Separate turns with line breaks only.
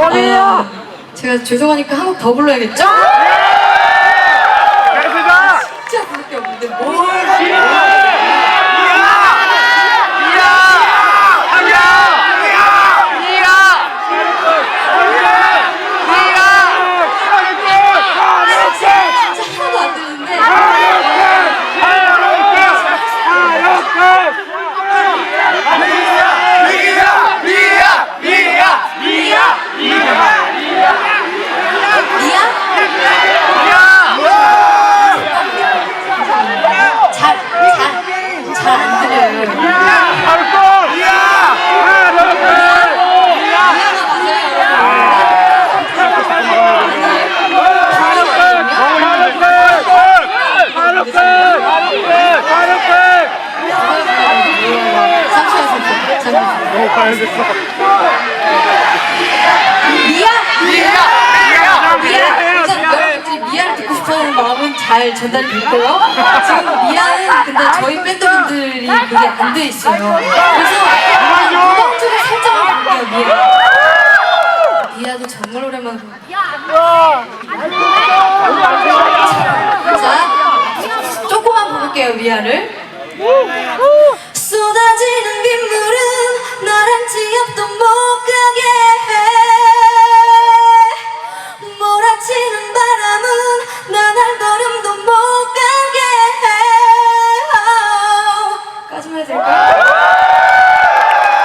어, 제가 죄송하니까 한 곡 더 불러야겠죠? 진짜 부를 게 없는데 뭘 진짜 하나도 안 되는데 잘잘잘안 들려요. 미아가 맞아요. 잠시만요. 잠시만요. 미아 미아 미아 일단 여러분들이 미아를 듣고 싶어하는 마음은 잘 전달이 됐고요. 지금 미아는 근데 저희 밴드분들이 그게 안 돼 있어요. 그래서 음악 쪽에 살짝만 볼게요 미아. 미아도 정말 오랜만에 자 조금만 볼게요 미아를. Gracias.